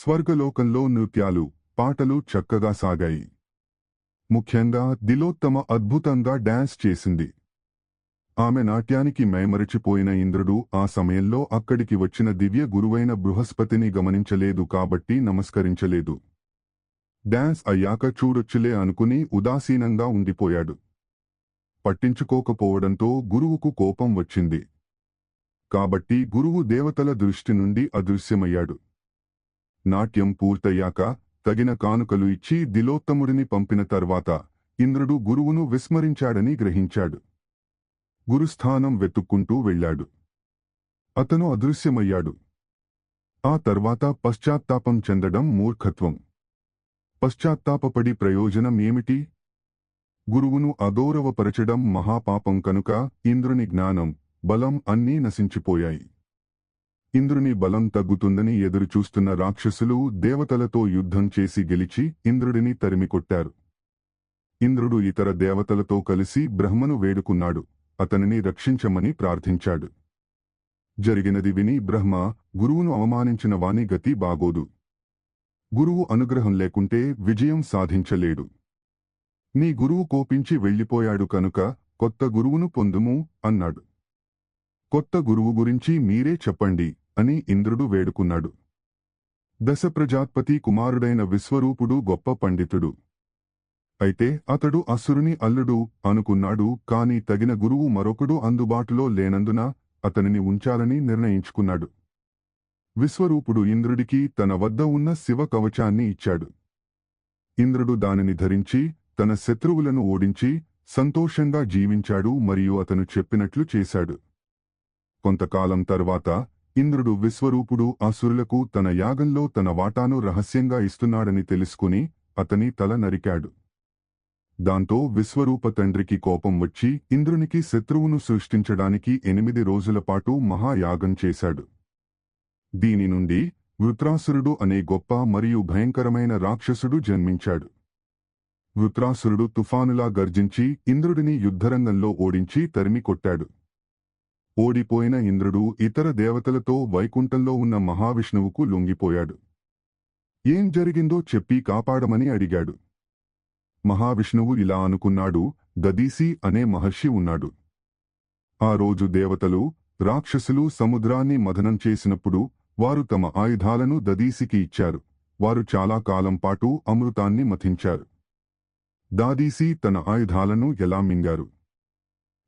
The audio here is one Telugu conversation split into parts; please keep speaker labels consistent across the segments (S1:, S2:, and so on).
S1: స్వర్గలోకంలో నృత్యాలు పాటలు చక్కగా సాగాయి. ముఖ్యంగా దిలోత్తమ అద్భుతంగా డాన్స్ చేసింది. ఆమె నాట్యానికి మైమరచిపోయిన ఇంద్రుడు ఆ సమయంలో అక్కడికి వచ్చిన దివ్య గురువైన బృహస్పతిని గమనించలేదు కాబట్టి నమస్కరించలేదు. డాన్స్ అయ్యాక చూడొచ్చులే అనుకుని ఉదాసీనంగా ఉండిపోయాడు. పట్టించుకోకపోవడంతో గురువుకు కోపం వచ్చింది. కాబట్టి గురువు దేవతల దృష్టి నుండి అదృశ్యమయ్యాడు. నాట్యం పూర్తయ్యాక తగిన కానుకలు ఇచ్చి దిలోత్తముడిని పంపిన తర్వాత ఇంద్రుడు గురువును విస్మరించాడని గ్రహించాడు. గురుస్థానం వెతుక్కుంటూ వెళ్ళాడు. అతను అదృశ్యమయ్యాడు. ఆ తర్వాత పశ్చాత్తాపం చెందడం మూర్ఖత్వం. పశ్చాత్తాపపడి ప్రయోజనం ఏమిటి? గురువును అగౌరవపరచడం మహాపాపం కనుక ఇంద్రుని జ్ఞానం బలం అన్నీ నశించిపోయాయి. ఇంద్రుని బలం తగ్గుతుందని ఎదురుచూస్తున్న రాక్షసులు దేవతలతో యుద్ధం చేసి గెలిచి ఇంద్రుడిని తరిమికొట్టారు ఇంద్రుడు ఇతర దేవతలతో కలిసి బ్రహ్మను వేడుకున్నాడు. అతనిని రక్షించమని ప్రార్థించాడు. జరిగినది విని బ్రహ్మ గురువును అవమానించిన వాని గతి బాగోదు. గురువు అనుగ్రహం లేకుంటే విజయం సాధించలేడు. నీ గురువు కోపించి వెళ్ళిపోయాడు కనుక కొత్త గురువును పొందుము అన్నాడు. కొత్త గురువు గురించి మీరే చెప్పండి. అని ఇంద్రుడు వేడుకున్నాడు. దశప్రజాత్పతి కుమారుడైన విశ్వరూపుడు గొప్ప పండితుడు. అయితే అతడు అసురుని అల్లుడు అనుకున్నాడు కాని తగిన గురువు మరొకడు అందుబాటులో లేనందున అతనిని ఉంచాలని నిర్ణయించుకున్నాడు. విశ్వరూపుడు ఇంద్రుడికి తన వద్ద ఉన్న శివ కవచాన్ని ఇచ్చాడు. ఇంద్రుడు దానిని ధరించి తన శత్రువులను ఓడించి సంతోషంగా జీవించాడు మరియు అతను చెప్పినట్లు చేశాడు. కొంతకాలం తర్వాత ఇంద్రుడు విశ్వరూపుడు అసురులకు తన యాగంలో తన వాటాను రహస్యంగా ఇస్తున్నాడని తెలుసుకుని అతని తల నరికాడు. దాంతో విశ్వరూప తండ్రికి కోపం వచ్చి ఇంద్రునికి శత్రువును సృష్టించడానికి ఎనిమిది రోజుల పాటు మహాయాగం చేశాడు. దీని నుండి వృత్రాసురుడు అనే గొప్ప మరియు భయంకరమైన రాక్షసుడు జన్మించాడు. వృత్రాసురుడు తుఫానులా గర్జించి ఇంద్రుడిని యుద్ధరంగంలో ఓడించి తరిమి కొట్టాడు. ఓడిపోయిన ఇంద్రుడు ఇతర దేవతలతో వైకుంఠంలో ఉన్న మహావిష్ణువుకు లొంగిపోయాడు. ఏం జరిగిందో చెప్పి కాపాడమని అడిగాడు. మహావిష్ణువు ఇలా అనుకున్నాడు దదీసి అనే మహర్షి ఉన్నాడు. ఆ రోజు దేవతలు రాక్షసులు సముద్రాన్ని మథనం చేసినప్పుడు వారు తమ ఆయుధాలను దదీసికి ఇచ్చారు. వారు చాలా కాలం పాటు అమృతాన్ని మథించారు. దాదీసి తన ఆయుధాలను ఎలా మింగారు?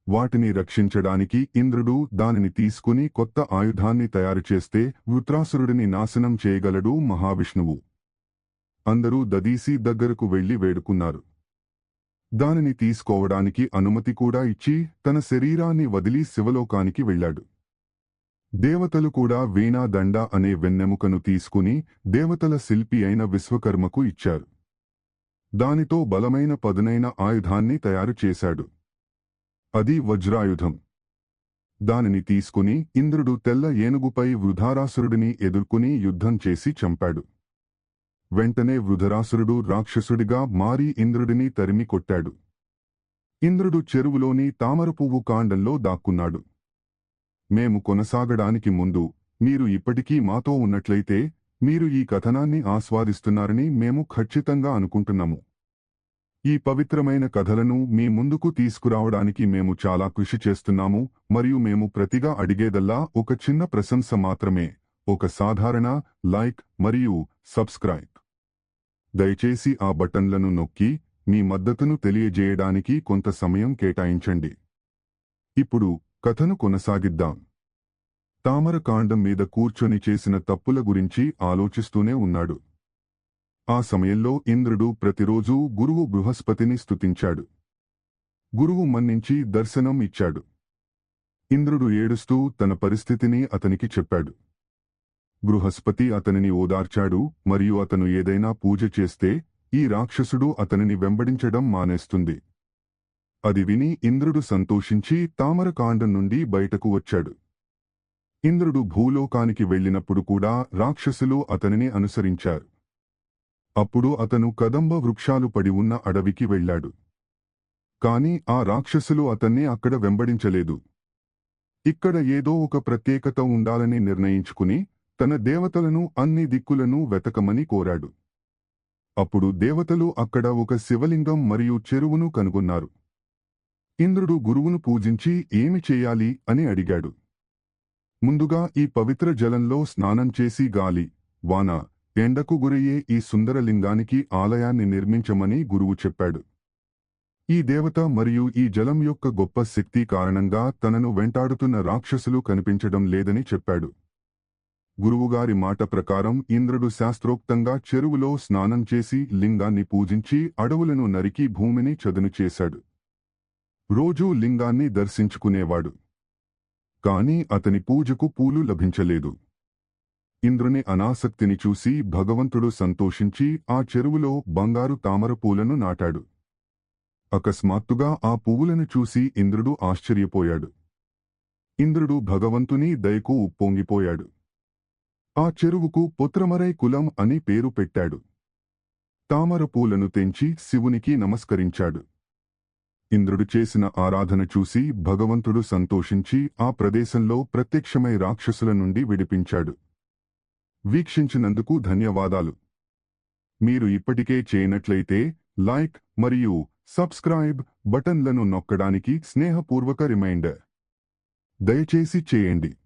S1: వాటిని రక్షించడానికి ఇంద్రుడు దానిని తీసుకుని కొత్త ఆయుధాన్ని తయారు చేస్తే వృత్రాసురుడిని నాశనం చేయగలడు మహావిష్ణువు. అందరూ దదీసి దగ్గరకు వెళ్ళి వేడుకున్నారు. దానిని తీసుకోవడానికి అనుమతి కూడా ఇచ్చి తన శరీరాన్ని వదిలి శివలోకానికి వెళ్ళాడు. దేవతలు కూడా వీణా దండ అనే వెన్నెముకను తీసుకుని దేవతల శిల్పి అయిన విశ్వకర్మకు ఇచ్చారు. దానితో బలమైన పదునైన ఆయుధాన్ని తయారు చేశాడు. అది వజ్రాయుధం. దానిని తీసుకుని ఇంద్రుడు తెల్ల ఏనుగుపై వృధారాసురుడిని ఎదుర్కొని యుద్ధం చేసి చంపాడు. వెంటనే వృధరాసురుడు రాక్షసుడిగా మారి ఇంద్రుడిని తరిమి కొట్టాడు. ఇంద్రుడు చెరువులోని తామరపువ్వు కాండంలో దాక్కున్నాడు. మేము కొనసాగడానికి ముందు మీరు ఇప్పటికీ మాతో ఉన్నట్లయితే మీరు ఈ కథనాన్ని ఆస్వాదిస్తున్నారని మేము ఖచ్చితంగా అనుకుంటున్నాము. ఈ పవిత్రమైన కథలను మీ ముందుకు తీసుకురావడానికి మేము చాలా కృషి చేస్తున్నాము మరియు మేము ప్రతిగా అడిగేదల్లా ఒక చిన్న ప్రశంస మాత్రమే. ఒక సాధారణ లైక్ మరియు సబ్స్క్రైబ్. దయచేసి ఆ బటన్లను నొక్కి మీ మద్దతును తెలియజేయడానికి కొంత సమయం కేటాయించండి. ఇప్పుడు కథను కొనసాగిద్దాం. తామరకాండం మీద కూర్చొని చేసిన తప్పుల గురించి ఆలోచిస్తూనే ఉన్నాడు. ఆ సమయంలో ఇంద్రుడు ప్రతిరోజూ గురువు బృహస్పతిని స్తుతించాడు. గురువు మన్నించి దర్శనం ఇచ్చాడు. ఇంద్రుడు ఏడుస్తూ తన పరిస్థితిని అతనికి చెప్పాడు. బృహస్పతి అతనిని ఓదార్చాడు మరియు అతను ఏదైనా పూజ చేస్తే ఈ రాక్షసుడు అతనిని వెంబడించడం మానేస్తుంది. అది విని ఇంద్రుడు సంతోషించి తామరకాండం నుండి బయటకు వచ్చాడు. ఇంద్రుడు భూలోకానికి వెళ్ళినప్పుడు కూడా రాక్షసులు అతనిని అనుసరించారు. అప్పుడు అతను కదంబ వృక్షాలు పడి ఉన్న అడవికి వెళ్ళాడు. కాని ఆ రాక్షసులు అతన్ని అక్కడ వెంబడించలేదు. ఇక్కడ ఏదో ఒక ప్రత్యేకత ఉండాలని నిర్ణయించుకుని తన దేవతలను అన్ని దిక్కులను వెతకమని కోరాడు. అప్పుడు దేవతలు అక్కడ ఒక శివలింగం మరియు చెరువును కనుగొన్నారు. ఇంద్రుడు గురువును పూజించి ఏమి చేయాలి అని అడిగాడు. ముందుగా ఈ పవిత్ర జలంలో స్నానం చేసి గాలి వాన ఎండకు గురయ్యే ఈ సుందర లింగానికి ఆలయాన్ని నిర్మించమని గురువు చెప్పాడు. ఈ దేవత మరియు ఈ జలం యొక్క గొప్ప శక్తి కారణంగా తనను వెంటాడుతున్న రాక్షసులు కనిపించడం లేదని చెప్పాడు. గురువుగారి మాట ప్రకారం ఇంద్రుడు శాస్త్రోక్తంగా చెరువులో స్నానం చేసి లింగాన్ని పూజించి అడవులను నరికి భూమిని చదును చేశాడు. రోజూ లింగాన్ని దర్శించుకునేవాడు. కాని అతని పూజకు పూలు లభించలేదు. ఇంద్రుని అనాసక్తిని చూసి భగవంతుడు సంతోషించి ఆ చెరువులో బంగారు తామర పూలను నాటాడు. అకస్మాత్తుగా ఆ పువ్వులను చూసి ఇంద్రుడు ఆశ్చర్యపోయాడు. ఇంద్రుడు భగవంతుని దయకు ఉప్పొంగిపోయాడు. ఆ చెరువుకు పుత్రమరై కులం అని పేరు పెట్టాడు. తామర పూలను తెంచి శివునికి నమస్కరించాడు. ఇంద్రుడు చేసిన ఆరాధన చూసి భగవంతుడు సంతోషించి ఆ ప్రదేశంలో ప్రత్యక్షమై రాక్షసుల నుండి విడిపించాడు. వీక్షించినందుకు ధన్యవాదాలు. మీరు ఇప్పటికే చేయనట్లయితే లైక్ మరియు సబ్స్క్రైబ్ బటన్లను నొక్కడానికి స్నేహపూర్వక రిమైండర్. దయచేసి చేయండి.